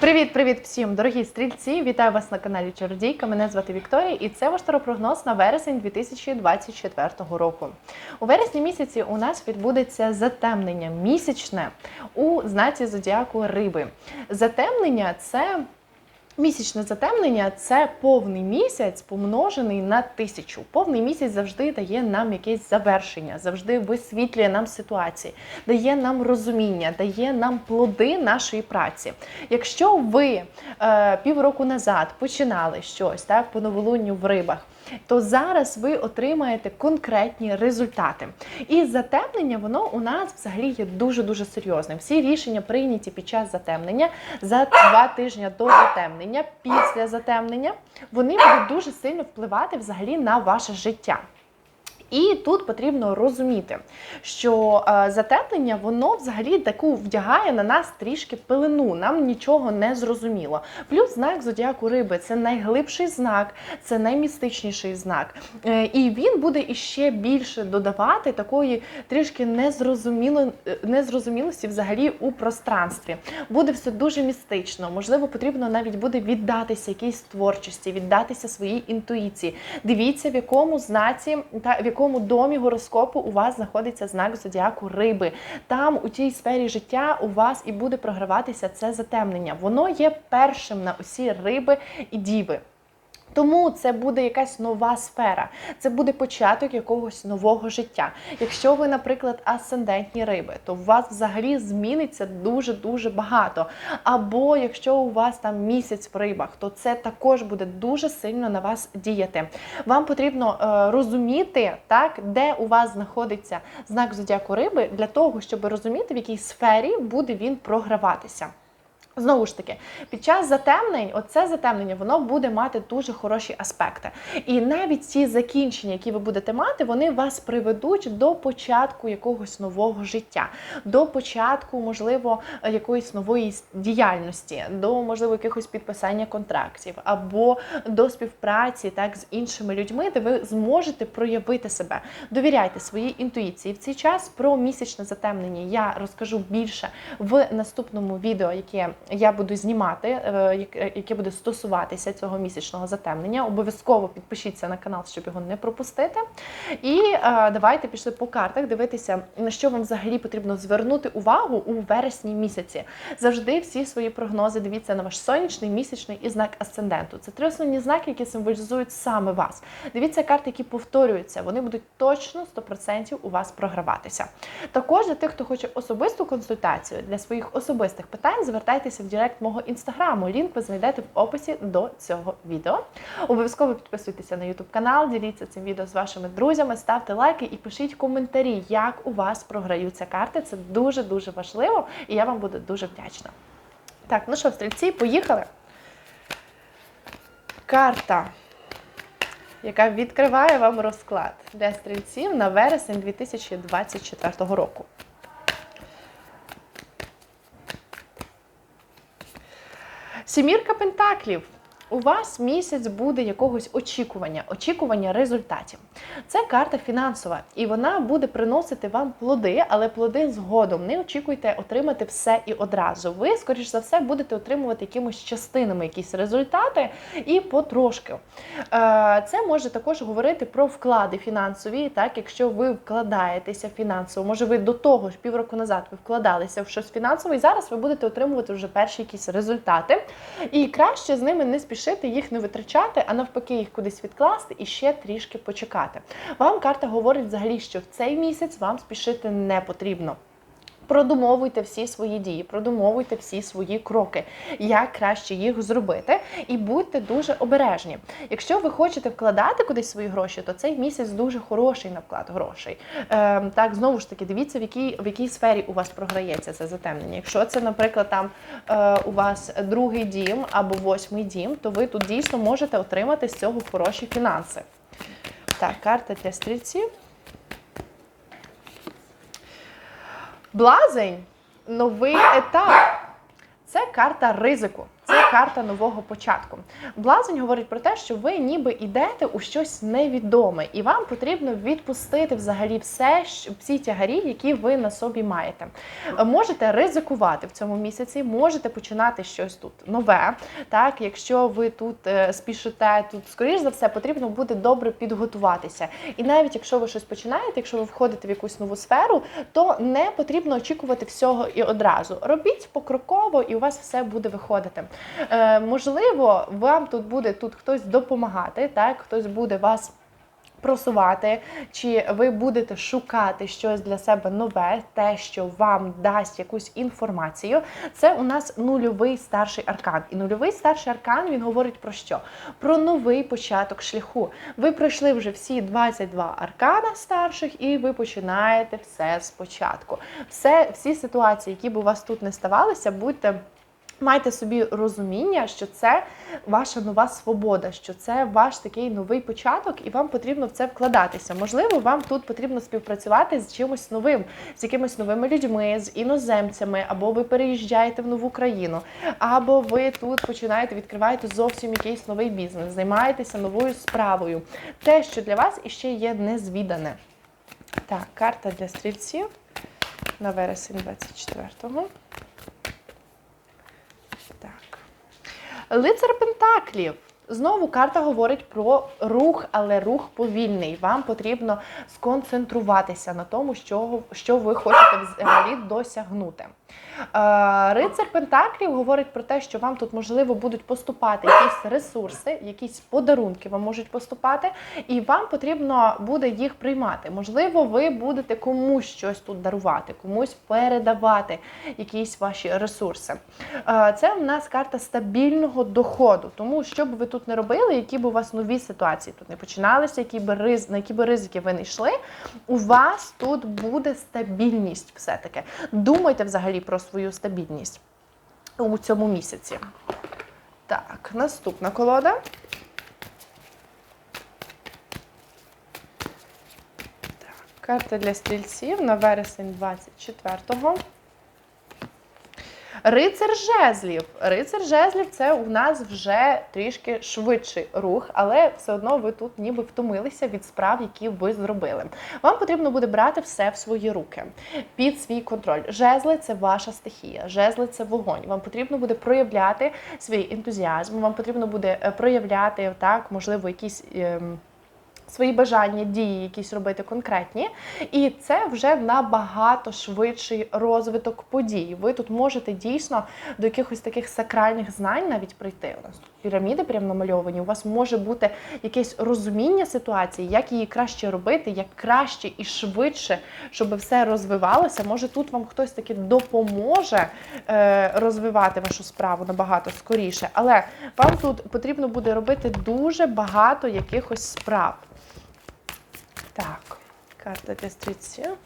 Привіт-привіт всім, дорогі стрільці! Вітаю вас на каналі Чародійка. Мене звати Вікторія, і це ваш таропрогноз на вересень 2024 року. У вересні місяці у нас відбудеться затемнення місячне у знаці зодіаку Риби. Затемнення це. Місячне затемнення це повний місяць помножений на тисячу. Повний місяць завжди дає нам якесь завершення, завжди висвітлює нам ситуації, дає нам розуміння, дає нам плоди нашої праці. Якщо ви е, півроку назад починали щось так по новолунню в рибах. То зараз ви отримаєте конкретні результати. І затемнення воно у нас взагалі є дуже дуже серйозним. Всі рішення прийняті під час затемнення за два тижні до затемнення, після затемнення, вони будуть дуже сильно впливати взагалі на ваше життя. І тут потрібно розуміти, що е, затемнення воно взагалі таку вдягає на нас трішки пилину, нам нічого не зрозуміло. Плюс знак зодіаку риби це найглибший знак, це наймістичніший знак. Е, і він буде іще більше додавати такої трішки незрозуміло, е, незрозумілості взагалі у пространстві. Буде все дуже містично. Можливо, потрібно навіть буде віддатися якійсь творчості, віддатися своїй інтуїції. Дивіться, в якому знаці та в якому домі гороскопу у вас знаходиться знак зодіаку риби. Там у тій сфері життя у вас і буде програватися це затемнення. Воно є першим на усі риби і діви. Тому це буде якась нова сфера, це буде початок якогось нового життя. Якщо ви, наприклад, асцендентні риби, то у вас взагалі зміниться дуже дуже багато. Або якщо у вас там місяць в рибах, то це також буде дуже сильно на вас діяти. Вам потрібно е, розуміти, так, де у вас знаходиться знак зодіаку риби, для того, щоб розуміти, в якій сфері буде він програватися. Знову ж таки, під час затемнень, оце затемнення, воно буде мати дуже хороші аспекти. І навіть ці закінчення, які ви будете мати, вони вас приведуть до початку якогось нового життя, до початку, можливо, якоїсь нової діяльності, до можливо якихось підписання контрактів або до співпраці так з іншими людьми, де ви зможете проявити себе. Довіряйте своїй інтуїції. В цей час про місячне затемнення я розкажу більше в наступному відео, яке я буду знімати, е, яке- яке буде стосуватися цього місячного затемнення. Обов'язково підпишіться на канал, щоб його не пропустити. І е, давайте пішли по картах дивитися, на що вам взагалі потрібно звернути увагу у вересні місяці. Завжди всі свої прогнози дивіться на ваш сонячний, місячний і знак асценденту. Це три основні знаки, які символізують саме вас. Дивіться карти, які повторюються. Вони будуть точно 100% у вас програватися. Також для тих, хто хоче особисту консультацію для своїх особистих питань, звертайтеся в Директ мого інстаграму. Лінк ви знайдете в описі до цього відео. Обов'язково підписуйтеся на YouTube канал, діліться цим відео з вашими друзями, ставте лайки і пишіть коментарі, як у вас програються карти. Це дуже дуже важливо, і я вам буду дуже вдячна. Так, ну що, стрільці, поїхали. Карта, яка відкриває вам розклад для стрільців на вересень 2024 року. Сімірка пентаклів. У вас місяць буде якогось очікування, очікування результатів. Це карта фінансова, і вона буде приносити вам плоди, але плоди згодом. Не очікуйте отримати все і одразу. Ви, скоріш за все, будете отримувати якимось частинами якісь результати і потрошки. Е, Це може також говорити про вклади фінансові, так якщо ви вкладаєтеся фінансово, може ви до того ж півроку назад ви вкладалися в щось фінансове, і зараз ви будете отримувати вже перші якісь результати. І краще з ними не спішити, їх не витрачати, а навпаки, їх кудись відкласти і ще трішки почекати. Вам карта говорить взагалі, що в цей місяць вам спішити не потрібно. Продумовуйте всі свої дії, продумовуйте всі свої кроки, як краще їх зробити, і будьте дуже обережні. Якщо ви хочете вкладати кудись свої гроші, то цей місяць дуже хороший на вклад грошей. Е, так, знову ж таки, дивіться, в якій в якій сфері у вас програється це затемнення. Якщо це, наприклад, там е, у вас другий дім або восьмий дім, то ви тут дійсно можете отримати з цього хороші фінанси. Так, карта для стрільців. Блазень новий етап. Це карта ризику. Це карта нового початку. Блазень говорить про те, що ви ніби йдете у щось невідоме, і вам потрібно відпустити взагалі все, всі тягарі, які ви на собі маєте. Можете ризикувати в цьому місяці, можете починати щось тут нове. Так, якщо ви тут е, спішите, тут скоріш за все потрібно буде добре підготуватися. І навіть якщо ви щось починаєте, якщо ви входите в якусь нову сферу, то не потрібно очікувати всього і одразу. Робіть покроково, і у вас все буде виходити. Е, можливо, вам тут буде тут хтось допомагати, так хтось буде вас. Просувати, чи ви будете шукати щось для себе нове, те, що вам дасть якусь інформацію. Це у нас нульовий старший аркан. І нульовий старший аркан він говорить про що? Про новий початок шляху. Ви пройшли вже всі 22 аркана старших, і ви починаєте все спочатку. Все, всі ситуації, які б у вас тут не ставалися, будьте. Майте собі розуміння, що це ваша нова свобода, що це ваш такий новий початок, і вам потрібно в це вкладатися. Можливо, вам тут потрібно співпрацювати з чимось новим, з якимись новими людьми, з іноземцями, або ви переїжджаєте в нову країну, або ви тут починаєте відкриваєте зовсім якийсь новий бізнес, займаєтеся новою справою. Те, що для вас іще є незвідане. Так, карта для стрільців на вересень 24-го. Лицар Пентаклів. Знову карта говорить про рух, але рух повільний. Вам потрібно сконцентруватися на тому, що, що ви хочете взагалі досягнути. Е, Рицар Пентаклів говорить про те, що вам тут можливо будуть поступати якісь ресурси, якісь подарунки вам можуть поступати, і вам потрібно буде їх приймати. Можливо, ви будете комусь щось тут дарувати, комусь передавати якісь ваші ресурси. Е, Це у нас карта стабільного доходу. Тому що б ви тут не робили, які б у вас нові ситуації тут не починалися, які би riz- на які би ризики ви не йшли, у вас тут буде стабільність все-таки. Думайте взагалі про свою стабільність у цьому місяці. Так, наступна колода. Так, карта для стрільців на вересень 24-го. Рицар жезлів. Рицар жезлів це у нас вже трішки швидший рух, але все одно ви тут ніби втомилися від справ, які ви зробили. Вам потрібно буде брати все в свої руки під свій контроль. Жезли це ваша стихія, жезли це вогонь. Вам потрібно буде проявляти свій ентузіазм. Вам потрібно буде е, проявляти так, можливо, якісь. ем, Свої бажання, дії, якісь робити конкретні, і це вже набагато швидший розвиток подій. Ви тут можете дійсно до якихось таких сакральних знань навіть прийти. У нас тут піраміди прямо намальовані. У вас може бути якесь розуміння ситуації, як її краще робити, як краще і швидше, щоб все розвивалося. Може, тут вам хтось таки допоможе е, розвивати вашу справу набагато скоріше, але вам тут потрібно буде робити дуже багато якихось справ. Так, карта для.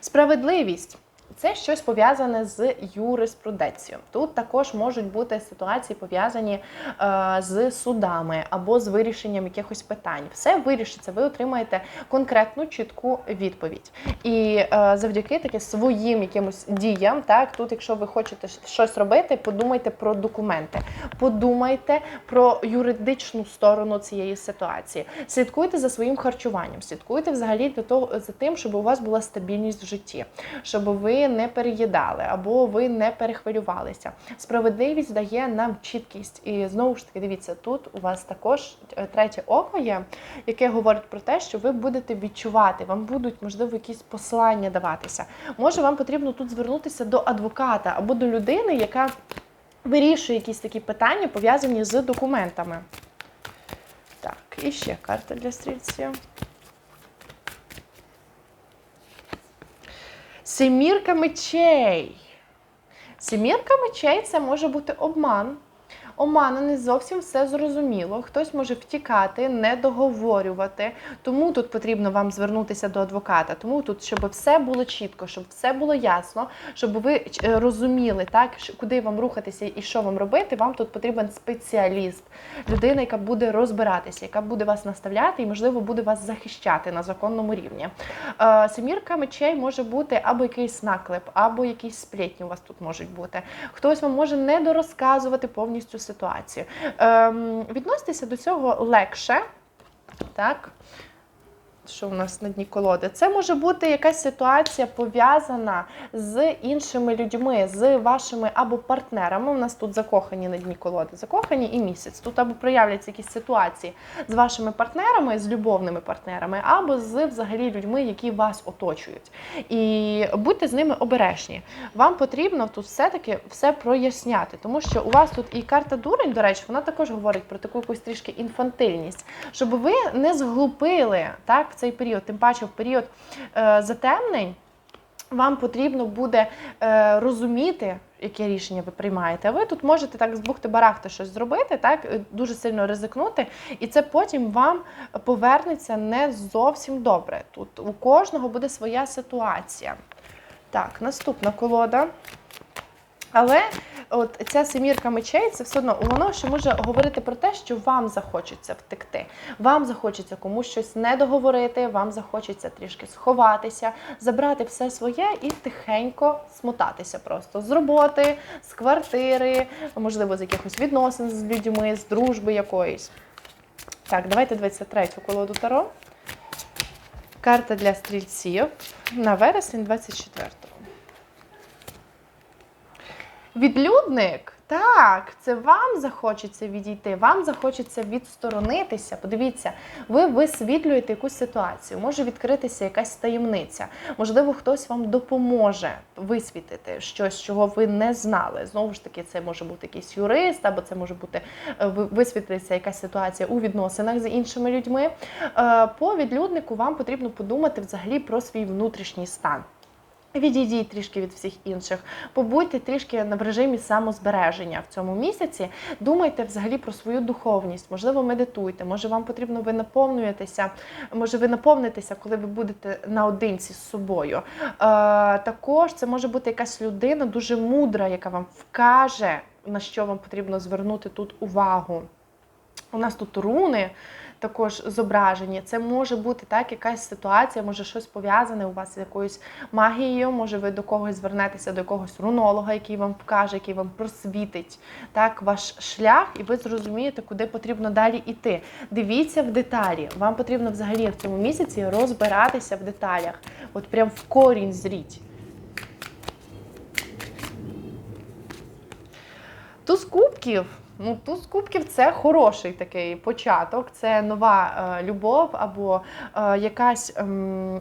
Справедливість. Це щось пов'язане з юриспруденцією. Тут також можуть бути ситуації пов'язані е, з судами або з вирішенням якихось питань. Все вирішиться, ви отримаєте конкретну чітку відповідь. І е, завдяки таки своїм якимось діям, так тут, якщо ви хочете щось робити, подумайте про документи, подумайте про юридичну сторону цієї ситуації. Слідкуйте за своїм харчуванням, слідкуйте взагалі для того за тим, щоб у вас була стабільність в житті, щоб ви не переїдали або ви не перехвилювалися. Справедливість дає нам чіткість. І знову ж таки, дивіться, тут у вас також е, третє око є, яке говорить про те, що ви будете відчувати, вам будуть можливо якісь послання даватися. Може, вам потрібно тут звернутися до адвоката або до людини, яка вирішує якісь такі питання, пов'язані з документами. Так, і ще карта для стрільців. Семірка мечей. Семірка мечей це може бути обман, Омана не зовсім все зрозуміло. Хтось може втікати, не договорювати. Тому тут потрібно вам звернутися до адвоката. Тому тут, щоб все було чітко, щоб все було ясно, щоб ви е, розуміли, так куди вам рухатися і що вам робити. Вам тут потрібен спеціаліст, людина, яка буде розбиратися, яка буде вас наставляти і, можливо, буде вас захищати на законному рівні. Е, Семірка мечей може бути або якийсь наклеп, або якісь сплетні у вас тут можуть бути. Хтось вам може не дорозказувати повністю ситуацію. Ем, відноситися до цього легше. Так. Що у нас на дні колоди? Це може бути якась ситуація пов'язана з іншими людьми, з вашими або партнерами. У нас тут закохані на дні колоди, закохані і місяць. Тут або проявляться якісь ситуації з вашими партнерами, з любовними партнерами, або з взагалі людьми, які вас оточують. І будьте з ними обережні. Вам потрібно тут все-таки все проясняти, тому що у вас тут і карта дурень, до речі, вона також говорить про таку якусь трішки інфантильність, щоб ви не зглупили так цей період, тим паче в період е, затемнень. Вам потрібно буде е, розуміти, яке рішення ви приймаєте. А ви тут можете так з бухти барахти щось зробити, так е, дуже сильно ризикнути, і це потім вам повернеться не зовсім добре. Тут у кожного буде своя ситуація. Так, наступна колода. Але от ця семірка мечей, це все одно воно ще може говорити про те, що вам захочеться втекти. Вам захочеться комусь щось не договорити, вам захочеться трішки сховатися, забрати все своє і тихенько смотатися просто з роботи, з квартири, можливо, з якихось відносин з людьми, з дружби якоїсь. Так, давайте 23-ю колоду Таро. Карта для стрільців на вересень 24-го. Відлюдник, так, це вам захочеться відійти, вам захочеться відсторонитися. Подивіться, ви висвітлюєте якусь ситуацію, може відкритися якась таємниця. Можливо, хтось вам допоможе висвітити щось, чого ви не знали. Знову ж таки, це може бути якийсь юрист, або це може бути е, висвітлиться якась ситуація у відносинах з іншими людьми. Е, По відлюднику вам потрібно подумати взагалі про свій внутрішній стан. Відійдіть трішки від всіх інших, побудьте трішки на режимі самозбереження в цьому місяці. Думайте взагалі про свою духовність. Можливо, медитуйте. Може, вам потрібно ви наповнюєтеся, може ви наповнитеся, коли ви будете наодинці з собою. Е, також це може бути якась людина дуже мудра, яка вам вкаже, на що вам потрібно звернути тут увагу. У нас тут руни також зображені. Це може бути так, якась ситуація, може щось пов'язане у вас з якоюсь магією. Може, ви до когось звернетеся до якогось рунолога, який вам вкаже, який вам просвітить так ваш шлях, і ви зрозумієте, куди потрібно далі йти. Дивіться в деталі. Вам потрібно взагалі в цьому місяці розбиратися в деталях. От прям в корінь зріть. Туз кубків. Ну, туз кубків це хороший такий початок, це нова е, любов або е, якась е,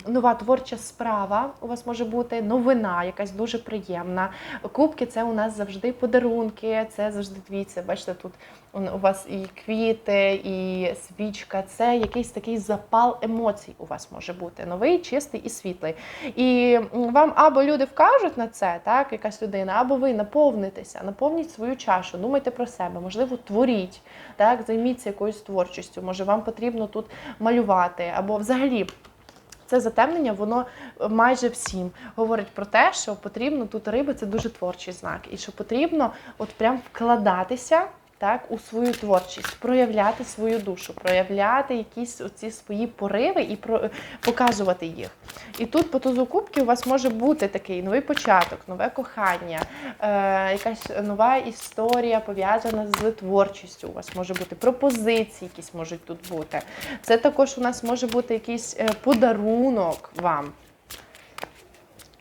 нова творча справа. У вас може бути новина, якась дуже приємна. Кубки це у нас завжди подарунки, це завжди дивіться. Бачите, тут у вас і квіти, і свічка. Це якийсь такий запал емоцій у вас може бути новий, чистий і світлий. І вам або люди вкажуть на це, так, якась людина, або ви наповнитеся, наповніть свою чашу, думайте про себе, можливо, творіть, так, займіться якоюсь творчістю. Може, вам потрібно тут малювати, або взагалі. Це затемнення, воно майже всім говорить про те, що потрібно тут риби це дуже творчий знак, і що потрібно от прям вкладатися так, у свою творчість, проявляти свою душу, проявляти якісь оці свої пориви і про, показувати їх. І тут по тузу кубки у вас може бути такий новий початок, нове кохання, е, якась нова історія пов'язана з творчістю. У вас може бути пропозиції, якісь можуть тут бути. Це також у нас може бути якийсь е, подарунок вам.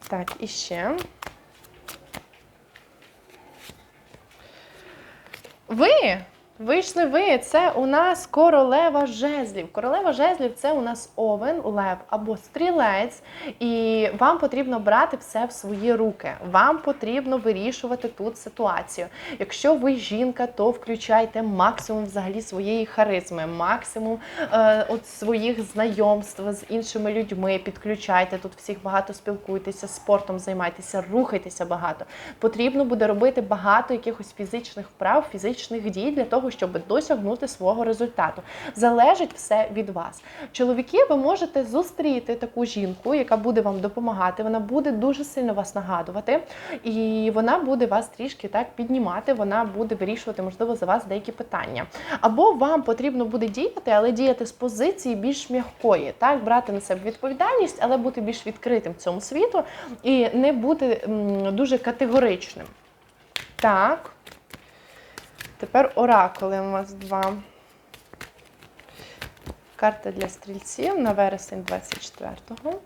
Так, і ще. Ви Вийшли ви, це у нас королева жезлів. Королева жезлів це у нас овен, лев або стрілець, і вам потрібно брати все в свої руки. Вам потрібно вирішувати тут ситуацію. Якщо ви жінка, то включайте максимум взагалі своєї харизми, максимум е, от своїх знайомств з іншими людьми. Підключайте тут всіх багато спілкуйтеся, спортом займайтеся, рухайтеся багато. Потрібно буде робити багато якихось фізичних вправ, фізичних дій для того, щоб досягнути свого результату. Залежить все від вас. Чоловіки, ви можете зустріти таку жінку, яка буде вам допомагати. Вона буде дуже сильно вас нагадувати, і вона буде вас трішки так піднімати. Вона буде вирішувати, можливо, за вас деякі питання. Або вам потрібно буде діяти, але діяти з позиції більш м'якої, так брати на себе відповідальність, але бути більш відкритим цьому світу і не бути дуже категоричним. Так. Тепер оракули у нас два. Карта для стрільців на вересень 24-го.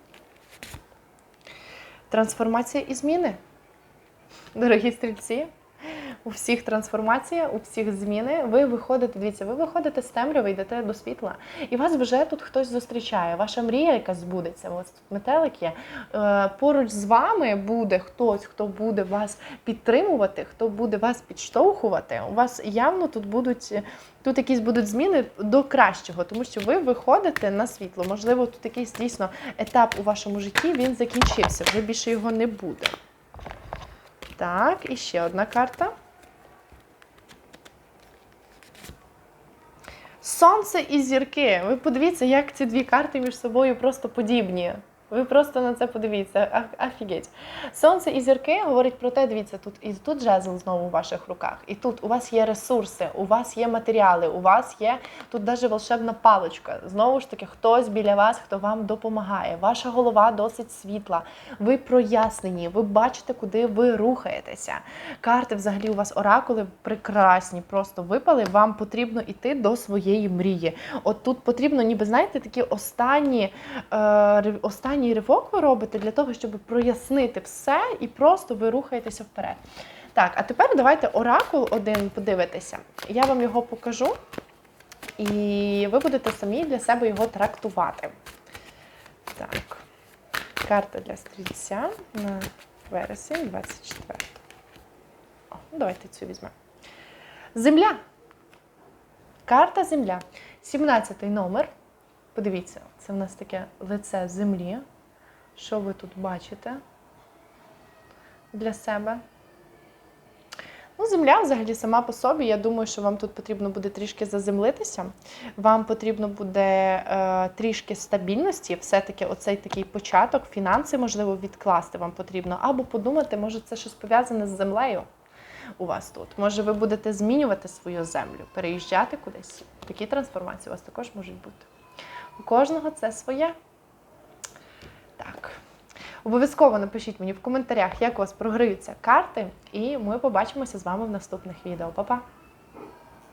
Трансформація і зміни. Дорогі стрільці, у всіх трансформація, у всіх зміни. Ви виходите, дивіться, ви виходите з темряви, йдете до світла. І вас вже тут хтось зустрічає. Ваша мрія, яка збудеться, ось метелик є. Е, Поруч з вами буде хтось, хто буде вас підтримувати, хто буде вас підштовхувати. У вас явно тут будуть. Тут якісь будуть зміни до кращого, тому що ви виходите на світло. Можливо, тут якийсь дійсно етап у вашому житті він закінчився, вже більше його не буде. Так, і ще одна карта. Сонце і зірки. Ви подивіться, як ці дві карти між собою просто подібні. Ви просто на це подивіться, а- офігеть. Сонце і зірки говорять про те, дивіться, тут і тут жезл знову у ваших руках. І тут у вас є ресурси, у вас є матеріали, у вас є тут навіть волшебна паличка. Знову ж таки, хтось біля вас, хто вам допомагає. Ваша голова досить світла. Ви прояснені, ви бачите, куди ви рухаєтеся. Карти взагалі у вас оракули прекрасні, просто випали. Вам потрібно йти до своєї мрії. От тут потрібно, ніби знаєте, такі останні, е, ри- останній ривок ви робите для того, щоб прояснити все, і просто ви рухаєтеся вперед. Так, а тепер давайте оракул один подивитися. Я вам його покажу, і ви будете самі для себе його трактувати. Так, карта для стрільця на вересень 24. О, давайте цю візьмемо. Земля. Карта Земля. 17 номер. Подивіться, це в нас таке лице землі. Що ви тут бачите для себе? Ну, земля взагалі сама по собі. Я думаю, що вам тут потрібно буде трішки заземлитися. Вам потрібно буде е, трішки стабільності, все-таки оцей такий початок, фінанси, можливо, відкласти вам потрібно, або подумати, може, це щось пов'язане з землею у вас тут. Може, ви будете змінювати свою землю, переїжджати кудись. Такі трансформації у вас також можуть бути. У кожного це своє. Так. Обов'язково напишіть мені в коментарях, як у вас програються карти, і ми побачимося з вами в наступних відео. Па-па!